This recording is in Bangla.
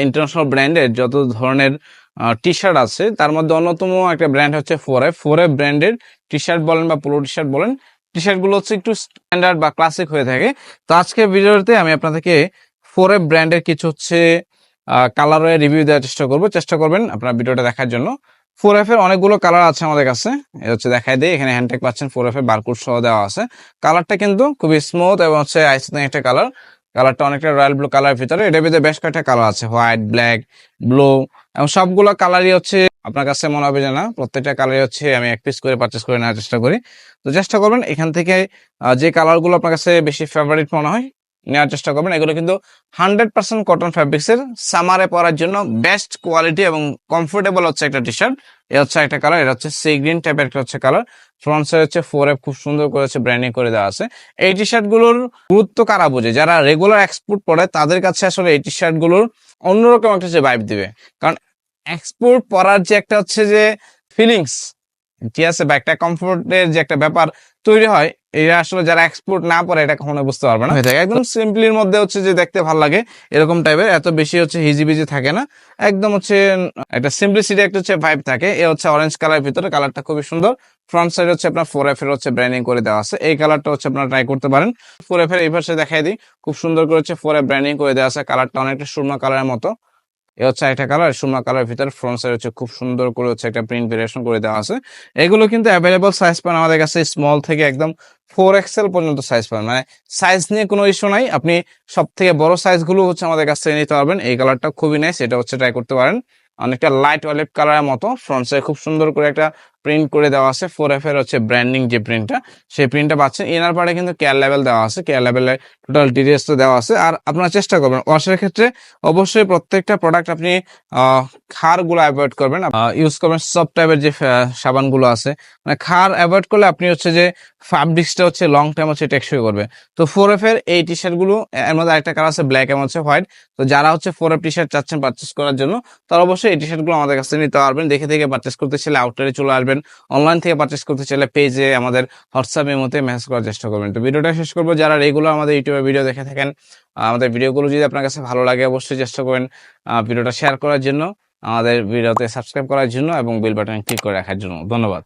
ইন্টারন্যাশনাল ব্র্যান্ডের যত ধরনের টি শার্ট আছে, তার মধ্যে অন্যতম একটা ব্র্যান্ড হচ্ছে ফোর এফ ফোর এফ ব্র্যান্ডের টি শার্ট বলেন বা পোলো টি শার্ট বলেন টি শার্টগুলো হচ্ছে একটু স্ট্যান্ডার্ড বা ক্লাসিক হয়ে থাকে। তো আজকের ভিডিওতে আমি আপনাদেরকে ফোর এফ ব্র্যান্ডের কিছু হচ্ছে কালারের রিভিউ দেওয়ার চেষ্টা করব। চেষ্টা করবেন আপনার ভিডিওটা দেখার জন্য। ফোর এফ এর অনেকগুলো কালার আছে আমাদের কাছে। এটা হচ্ছে দেখাই দিই, এখানে হ্যান্ডটেক পাচ্ছেন। ফোর এফ এর বারকুড সহ দেওয়া আছে। কালারটা কিন্তু খুবই স্মুথ এবং হচ্ছে আইসিং একটা কালার কালারটা অনেকটা রয়্যাল ব্লু কালার ভিতরে। এটার ভিতরে বেশ কয়েকটা কালার আছে। হোয়াইট ব্ল্যাক ব্লু এবং সবগুলো কালারই হচ্ছে আপনার কাছে মনে হবে যে না, প্রত্যেকটা কালারই হচ্ছে আমি এক পিস করে পারচেস করে নেওয়ার চেষ্টা করি। তো চেষ্টা করবেন এখান থেকে যে কালারগুলো আপনার কাছে বেশি ফেভারিট মনে হয় নেওয়ার চেষ্টা করবেন। এগুলো কিন্তু হান্ড্রেড পার্সেন্ট কটন ফ্যাব্রিক্সের সামারে পরার জন্য বেস্ট কোয়ালিটি এবং কমফোর্টেবল হচ্ছে একটা টি শার্ট এ হচ্ছে একটা কালার এটা হচ্ছে সি গ্রিন টাইপের একটা হচ্ছে কালার ফ্রন্ট সাইড হচ্ছে ফোর এফ খুব সুন্দর করে হচ্ছে ব্র্যান্ডিং করে দেওয়া আছে। এই টি শার্টগুলোর গুরুত্ব কারা বোঝে? যারা রেগুলার এক্সপোর্ট পরে, তাদের কাছে আসলে এই টি শার্টগুলোর অন্যরকম একটা যে ভাইব দিবে। কারণ এক্সপোর্ট পরার যে একটা হচ্ছে যে ফিলিংস ঠিক আছে? বা একটা কমফোর্টের যে একটা ব্যাপার তৈরি হয় এটা আসলে যারা এক্সপোর্ট না পরে এটা কখনো বুঝতে পারবে না। একদম সিম্পলির মধ্যে হচ্ছে যে দেখতে ভালো লাগে এরকম টাইপের এত বেশি হচ্ছে হিজিবিজি থাকে না। একদম হচ্ছে একটা সিম্পলিসিটি একটা হচ্ছে ভাইব থাকে। এ হচ্ছে অরেঞ্জ কালার ভিতরে কালারটা খুবই সুন্দর। ফ্রন্ট সাইড হচ্ছে আপনার ফোর এফ এর হচ্ছে ব্র্যান্ডিং করে দেওয়া আছে। এই কালারটা হচ্ছে আপনারা ট্রাই করতে পারেন। ফোর এফ এর এই পাশে দেখাই দিই। খুব সুন্দর করে হচ্ছে ফোর এফ ব্র্যান্ডিং করে দেওয়া আছে। কালারটা অনেকটা সুরমা কালারের মতো। এ হচ্ছে একটা কালার সুরমা কালার ভিতরে ফ্রন্ট সাইড হচ্ছে খুব সুন্দর করে হচ্ছে একটা প্রিন্ট ভেরিয়েশন করে দেওয়া আছে। এগুলো কিন্তু অ্যাভেলেবল সাইজ পান আমাদের কাছে স্মল থেকে একদম ফোর এক্সেল পর্যন্ত সাইজ পান মানে সাইজ নিয়ে কোনো ইস্যু নাই, আপনি সব থেকে বড় সাইজগুলো হচ্ছে আমাদের কাছ থেকে নিতে পারবেন। এই কালারটা খুবই নাইস এটা হচ্ছে ট্রাই করতে পারেন। অনেকটা লাইট অলিভ কালারের মতো ফ্রন্ট সাইড খুব সুন্দর করে একটা প্রিন্ট করে দেওয়া আছে। ফোর এফ এর হচ্ছে ব্র্যান্ডিং যে প্রিন্টটা সেই প্রিন্টটা পাচ্ছেন। ইনার পার্টে কিন্তু কেয়ার লেভেল দেওয়া আছে। কেয়ার লেভেলে টোটাল ডিটেলস তো দেওয়া আছে। আর আপনারা চেষ্টা করবেন ওয়াশের ক্ষেত্রে অবশ্যই প্রত্যেকটা প্রোডাক্ট আপনি খারগুলো অ্যাভয়েড করবেন। ইউজ করবেন সব টাইপের যে সাবানগুলো আছে। মানে খার অ্যাভয়েড করলে আপনি হচ্ছে যে ফ্যাব্রিক্সটা হচ্ছে লং টাইম হচ্ছে টেকসই করবে। তো ফোর এফ এর এই টি শার্টগুলো, এর মধ্যে আরেকটা কালার আছে ব্ল্যাক এবং হচ্ছে হোয়াইট তো যারা হচ্ছে ফোর এফ টি শার্ট চাচ্ছেন পারচেস করার জন্য, তারা অবশ্যই এই টি শার্টগুলো আমাদের কাছে নিতে পারবেন। দেখে দেখে পারচেস করতে চাইলে আউটলেটে চলে আসবেন। অনলাইন থেকে পারচেস করতে চাইলে পেজে আমাদের হোয়াটসঅ্যাপ মধ্যে মেসেজ করার চেষ্টা করবেন। তো ভিডিওটা শেষ করব। যারা রেগুলার আমাদের ইউটিউবে ভিডিও দেখে থাকেন আমাদের ভিডিওগুলো যদি আপনার কাছে ভালো লাগে, অবশ্যই চেষ্টা করেন ভিডিওটা শেয়ার করার জন্য, আমাদের ভিডিওতে সাবস্ক্রাইব করার জন্য এবং বেল বাটন ক্লিক করে রাখার জন্য। ধন্যবাদ।